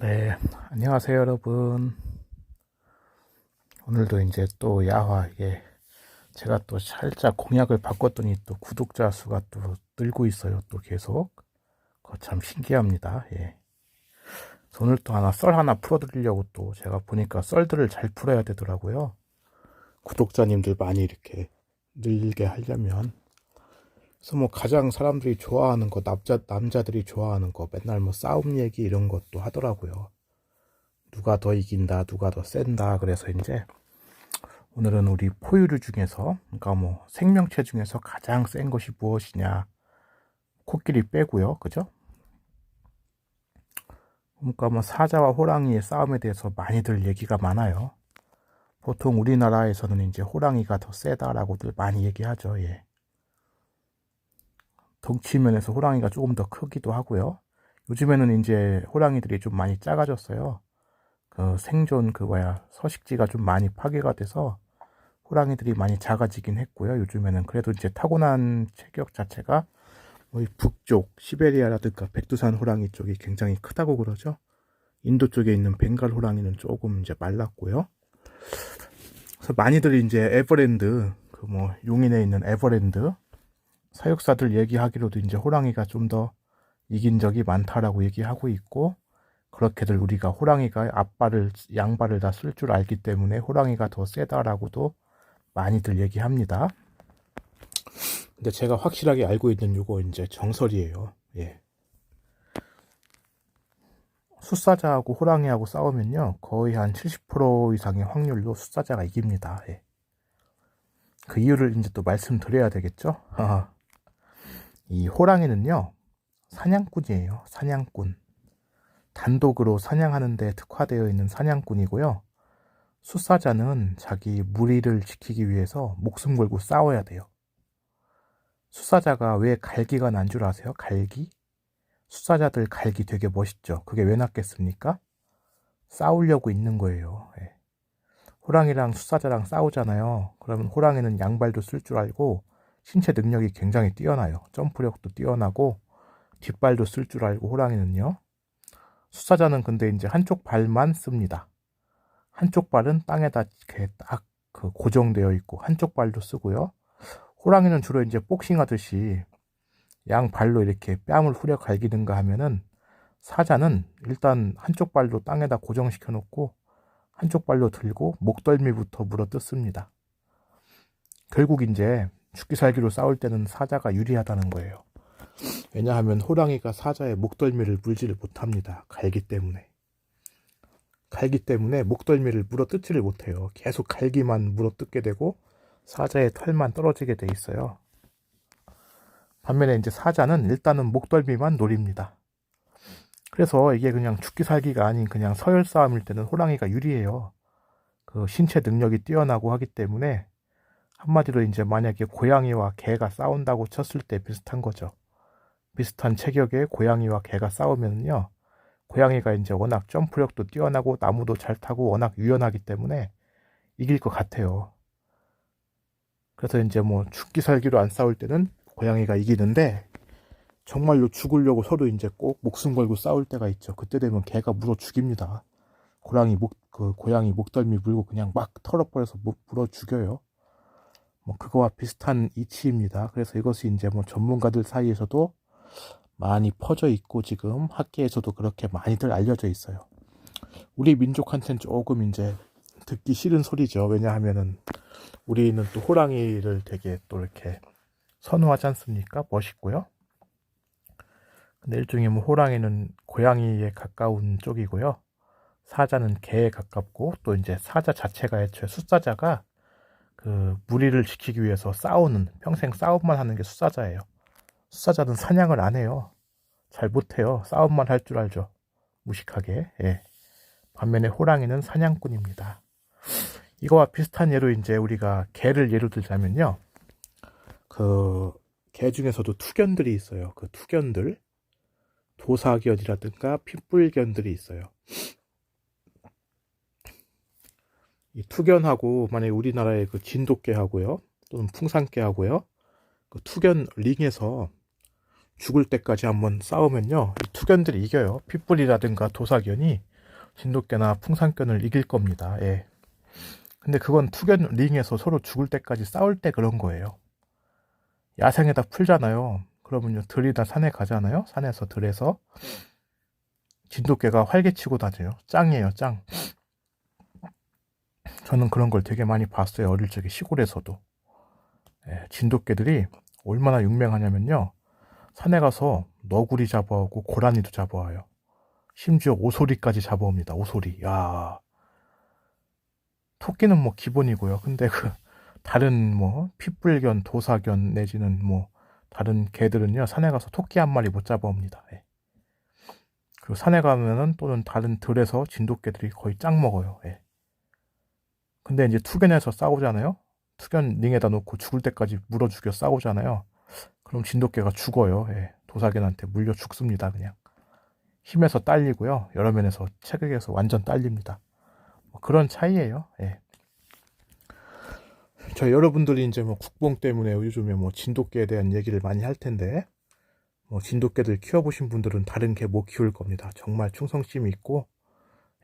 네, 안녕하세요, 여러분. 오늘도 이제 또 야화, 예. 제가 또 살짝 공약을 바꿨더니 또 구독자 수가 또 늘고 있어요, 또 계속. 그거 참 신기합니다, 예. 오늘 또 하나 썰 하나 풀어드리려고 또 제가 보니까 썰들을 잘 풀어야 되더라고요. 구독자님들 많이 이렇게 늘게 하려면. 그래서 뭐 가장 사람들이 좋아하는 거 남자 남자들이 좋아하는 거 맨날 뭐 싸움 얘기 이런 것도 하더라고요. 누가 더 이긴다, 누가 더 센다. 그래서 이제 오늘은 우리 포유류 중에서 그러니까 뭐 생명체 중에서 가장 센 것이 무엇이냐 코끼리 빼고요, 그죠? 그러니까 뭐 사자와 호랑이의 싸움에 대해서 많이들 얘기가 많아요. 보통 우리나라에서는 이제 호랑이가 더 세다라고들 많이 얘기하죠. 예. 덩치 면에서 호랑이가 조금 더 크기도 하고요. 요즘에는 이제 호랑이들이 좀 많이 작아졌어요. 그 생존 그 뭐야 서식지가 좀 많이 파괴가 돼서 호랑이들이 많이 작아지긴 했고요. 요즘에는 그래도 이제 타고난 체격 자체가 뭐이 북쪽 시베리아라든가 백두산 호랑이 쪽이 굉장히 크다고 그러죠. 인도 쪽에 있는 벵갈 호랑이는 조금 이제 말랐고요. 그래서 많이들 이제 에버랜드 그 뭐 용인에 있는 에버랜드 사육사들 얘기하기로도 이제 호랑이가 좀 더 이긴 적이 많다라고 얘기하고 있고 그렇게들 우리가 호랑이가 앞발을 양발을 다 쓸 줄 알기 때문에 호랑이가 더 세다라고도 많이들 얘기합니다. 근데 제가 확실하게 알고 있는 요거 이제 정설이에요. 예. 숫사자하고 호랑이하고 싸우면요 거의 한 70% 이상의 확률로 숫사자가 이깁니다. 예. 그 이유를 이제 또 말씀드려야 되겠죠? 이 호랑이는요, 사냥꾼이에요. 사냥꾼. 단독으로 사냥하는데 특화되어 있는 사냥꾼이고요. 숫사자는 자기 무리를 지키기 위해서 목숨 걸고 싸워야 돼요. 숫사자가 왜 갈기가 난 줄 아세요? 갈기? 숫사자들 갈기 되게 멋있죠. 그게 왜 났겠습니까? 싸우려고 있는 거예요. 예. 호랑이랑 숫사자랑 싸우잖아요. 그러면 호랑이는 양발도 쓸 줄 알고 신체 능력이 굉장히 뛰어나요. 점프력도 뛰어나고 뒷발도 쓸 줄 알고 호랑이는요. 숫사자는 근데 이제 한쪽 발만 씁니다. 한쪽 발은 땅에다 이렇게 딱 그 고정되어 있고 한쪽 발도 쓰고요. 호랑이는 주로 이제 복싱 하듯이 양 발로 이렇게 뺨을 후려 갈기든가 하면은 사자는 일단 한쪽 발로 땅에다 고정시켜 놓고 한쪽 발로 들고 목덜미부터 물어 뜯습니다. 결국 이제 죽기 살기로 싸울 때는 사자가 유리하다는 거예요. 왜냐하면 호랑이가 사자의 목덜미를 물지를 못합니다. 갈기 때문에. 갈기 때문에 목덜미를 물어 뜯지를 못해요. 계속 갈기만 물어 뜯게 되고 사자의 털만 떨어지게 돼 있어요. 반면에 이제 사자는 일단은 목덜미만 노립니다. 그래서 이게 그냥 죽기 살기가 아닌 그냥 서열 싸움일 때는 호랑이가 유리해요. 그 신체 능력이 뛰어나고 하기 때문에 한마디로 이제 만약에 고양이와 개가 싸운다고 쳤을 때 비슷한 거죠. 비슷한 체격의 고양이와 개가 싸우면요. 고양이가 이제 워낙 점프력도 뛰어나고 나무도 잘 타고 워낙 유연하기 때문에 이길 것 같아요. 그래서 이제 뭐 죽기 살기로 안 싸울 때는 고양이가 이기는데 정말로 죽으려고 서로 이제 꼭 목숨 걸고 싸울 때가 있죠. 그때 되면 개가 물어 죽입니다. 고양이 목, 그 고양이 목덜미 물고 그냥 막 털어버려서 물어 죽여요. 뭐 그거와 비슷한 이치입니다. 그래서 이것이 이제 뭐 전문가들 사이에서도 많이 퍼져 있고 지금 학계에서도 그렇게 많이들 알려져 있어요. 우리 민족한테는 조금 이제 듣기 싫은 소리죠. 왜냐하면은 우리는 또 호랑이를 되게 또 이렇게 선호하지 않습니까? 멋있고요. 근데 일종의 뭐 호랑이는 고양이에 가까운 쪽이고요. 사자는 개에 가깝고 또 이제 사자 자체가 애초에 숫사자가 그 무리를 지키기 위해서 싸우는 평생 싸움만 하는 게 숫사자예요. 숫사자는 사냥을 안 해요. 잘 못해요. 싸움만 할 줄 알죠. 무식하게. 예. 반면에 호랑이는 사냥꾼입니다. 이거와 비슷한 예로 이제 우리가 개를 예로 들자면요. 그 개 중에서도 투견들이 있어요. 그 투견들 도사견이라든가 핏불견들이 있어요. 이 투견하고 만약에 우리나라의 그 진돗개하고요 또는 풍산개하고요 그 투견 링에서 죽을 때까지 한번 싸우면요. 이 투견들이 이겨요. 핏불이라든가 도사견이 진돗개나 풍산견을 이길 겁니다. 예. 근데 그건 투견 링에서 서로 죽을 때까지 싸울 때 그런 거예요. 야생에다 풀잖아요. 그러면요, 들이다 산에 가잖아요. 산에서 들에서 진돗개가 활개치고 다녀요. 짱이에요, 짱. 저는 그런 걸 되게 많이 봤어요. 어릴 적에 시골에서도. 예, 진돗개들이 얼마나 유명하냐면요. 산에 가서 너구리 잡아오고 고라니도 잡아와요. 심지어 오소리까지 잡아옵니다. 오소리. 야 토끼는 뭐 기본이고요. 근데 그 다른 뭐 핏불견, 도사견 내지는 뭐 다른 개들은요 산에 가서 토끼 한 마리 못 잡아옵니다. 예. 그리고 산에 가면은 또는 다른 들에서 진돗개들이 거의 짱 먹어요. 예. 근데 이제 투견에서 싸우잖아요. 투견 링에다 놓고 죽을 때까지 물어 죽여 싸우잖아요. 그럼 진돗개가 죽어요. 예. 도사견한테 물려 죽습니다. 그냥 힘에서 딸리고요. 여러 면에서 체격에서 완전 딸립니다. 뭐 그런 차이예요. 예. 저 여러분들이 이제 뭐 국뽕 때문에 요즘에 뭐 진돗개에 대한 얘기를 많이 할 텐데 뭐 진돗개들 키워보신 분들은 다른 개 못 키울 겁니다. 정말 충성심이 있고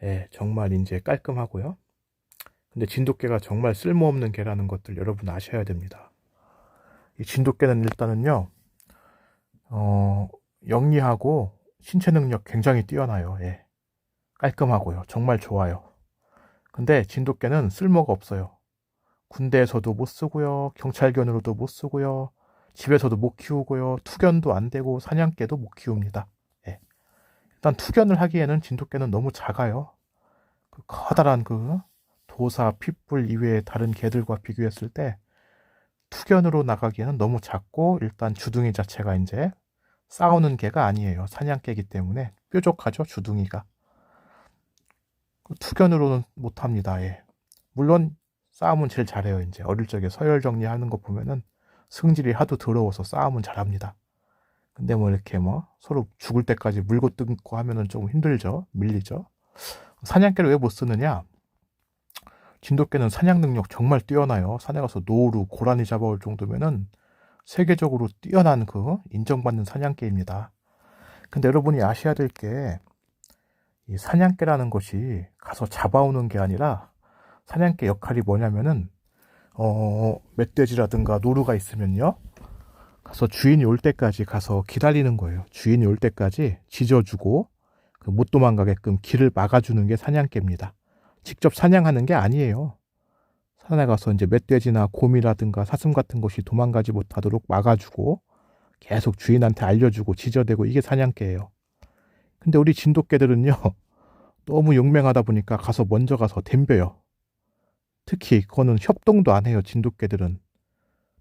예, 정말 이제 깔끔하고요. 근데 진돗개가 정말 쓸모없는 개라는 것들 여러분 아셔야 됩니다. 이 진돗개는 일단은요, 어, 영리하고 신체 능력 굉장히 뛰어나요. 예. 깔끔하고요. 정말 좋아요. 근데 진돗개는 쓸모가 없어요. 군대에서도 못 쓰고요. 경찰견으로도 못 쓰고요. 집에서도 못 키우고요. 투견도 안 되고 사냥개도 못 키웁니다. 예. 일단 투견을 하기에는 진돗개는 너무 작아요. 그 커다란 그 도사, 핏불 이외의 다른 개들과 비교했을 때 투견으로 나가기에는 너무 작고 일단 주둥이 자체가 이제 싸우는 개가 아니에요. 사냥개이기 때문에 뾰족하죠, 주둥이가. 투견으로는 못합니다. 예. 물론 싸움은 제일 잘해요. 이제 어릴 적에 서열 정리하는 거 보면은 승질이 하도 더러워서 싸움은 잘합니다. 근데 뭐 이렇게 뭐 서로 죽을 때까지 물고 뜯고 하면은 좀 힘들죠. 밀리죠. 사냥개를 왜 못 쓰느냐? 진돗개는 사냥 능력 정말 뛰어나요. 산에 가서 노루, 고라니 잡아올 정도면은 세계적으로 뛰어난 그 인정받는 사냥개입니다. 근데 여러분이 아셔야 될 게 이 사냥개라는 것이 가서 잡아오는 게 아니라 사냥개 역할이 뭐냐면은 어 멧돼지라든가 노루가 있으면요 가서 주인이 올 때까지 가서 기다리는 거예요. 주인이 올 때까지 지져주고 그 못 도망가게끔 길을 막아주는 게 사냥개입니다. 직접 사냥하는 게 아니에요. 산에 가서 이제 멧돼지나 곰이라든가 사슴 같은 것이 도망가지 못하도록 막아주고 계속 주인한테 알려주고 지저대고 이게 사냥개예요. 근데 우리 진돗개들은요 너무 용맹하다 보니까 가서 먼저 가서 댐벼요. 특히 그거는 협동도 안 해요. 진돗개들은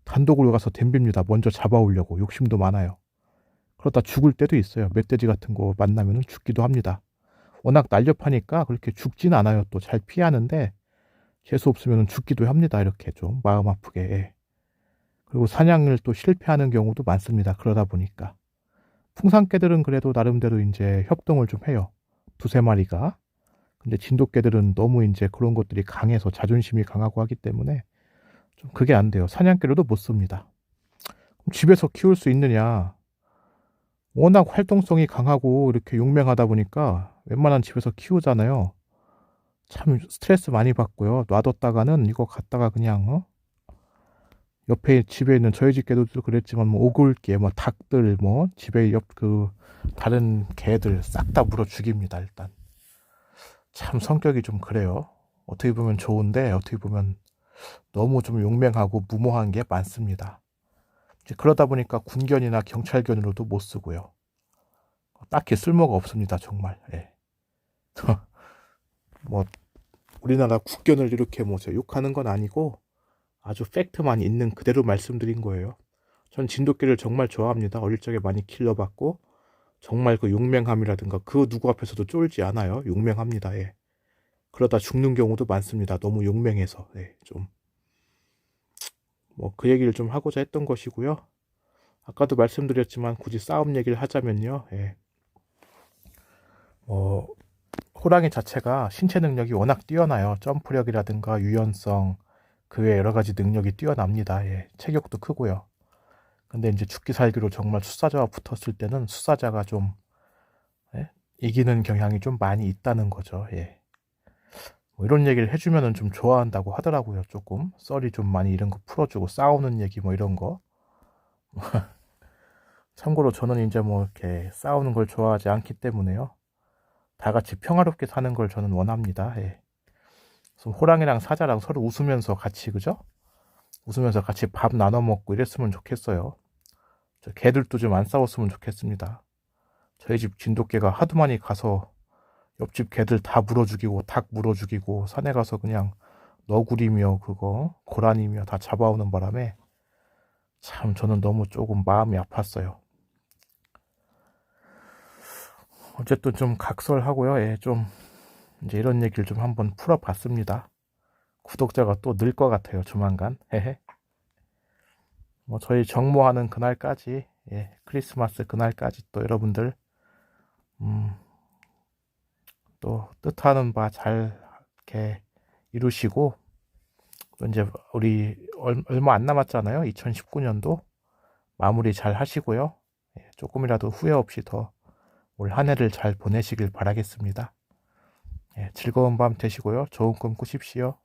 단독으로 가서 댐빕니다. 먼저 잡아오려고 욕심도 많아요. 그러다 죽을 때도 있어요. 멧돼지 같은 거 만나면 죽기도 합니다. 워낙 날렵하니까 그렇게 죽진 않아요. 또 잘 피하는데 재수 없으면 죽기도 합니다. 이렇게 좀 마음 아프게. 예. 그리고 사냥을 또 실패하는 경우도 많습니다. 그러다 보니까. 풍산개들은 그래도 나름대로 이제 협동을 좀 해요. 두세 마리가. 근데 진돗개들은 너무 이제 그런 것들이 강해서 자존심이 강하고 하기 때문에 좀 그게 안 돼요. 사냥개로도 못 씁니다. 집에서 키울 수 있느냐? 워낙 활동성이 강하고 이렇게 용맹하다 보니까 웬만한 집에서 키우잖아요. 참 스트레스 많이 받고요. 놔뒀다가는 이거 갖다가 그냥 어? 옆에 집에 있는 저희 집 개도 그랬지만 뭐 오골개, 뭐 닭들, 뭐 집에 옆 그 다른 개들 싹 다 물어 죽입니다. 일단 참 성격이 좀 그래요. 어떻게 보면 좋은데 어떻게 보면 너무 좀 용맹하고 무모한 게 많습니다. 그러다 보니까 군견이나 경찰견으로도 못 쓰고요. 딱히 쓸모가 없습니다. 정말. 예. 뭐 우리나라 국견을 이렇게 뭐 욕하는 건 아니고 아주 팩트만 있는 그대로 말씀드린 거예요. 전 진돗개를 정말 좋아합니다. 어릴 적에 많이 길러봤고 정말 그 용맹함이라든가 그 누구 앞에서도 쫄지 않아요. 용맹합니다. 예. 그러다 죽는 경우도 많습니다. 너무 용맹해서 예, 좀. 뭐 그 얘기를 좀 하고자 했던 것이고요. 아까도 말씀드렸지만 굳이 싸움 얘기를 하자면요. 예. 뭐 호랑이 자체가 신체 능력이 워낙 뛰어나요. 점프력이라든가 유연성, 그 외 여러 가지 능력이 뛰어납니다. 예, 체격도 크고요. 근데 이제 죽기 살기로 정말 수사자와 붙었을 때는 수사자가 좀 예? 이기는 경향이 좀 많이 있다는 거죠. 예. 뭐 이런 얘기를 해주면은 좀 좋아한다고 하더라고요. 조금 썰이 좀 많이 이런 거 풀어주고 싸우는 얘기 뭐 이런 거. 참고로 저는 이제 뭐 이렇게 싸우는 걸 좋아하지 않기 때문에요. 다 같이 평화롭게 사는 걸 저는 원합니다. 예. 그래서 호랑이랑 사자랑 서로 웃으면서 같이 그죠? 웃으면서 같이 밥 나눠 먹고 이랬으면 좋겠어요. 저 개들도 좀 안 싸웠으면 좋겠습니다. 저희 집 진돗개가 하도 많이 가서 옆집 개들 다 물어 죽이고 닭 물어 죽이고 산에 가서 그냥 너구리며 그거 고라니며 다 잡아오는 바람에 참 저는 너무 조금 마음이 아팠어요. 어쨌든 좀 각설하고요. 예, 좀 이제 이런 얘기를 좀 한번 풀어봤습니다. 구독자가 또 늘 것 같아요. 조만간. 뭐 저희 정모하는 그날까지 예, 크리스마스 그날까지 또 여러분들 음, 또 뜻하는 바 잘 이렇게 이루시고 또 이제 우리 얼마 안 남았잖아요. 2019년도 마무리 잘 하시고요. 예, 조금이라도 후회 없이 더 올 한 해를 잘 보내시길 바라겠습니다. 예, 즐거운 밤 되시고요. 좋은 꿈 꾸십시오.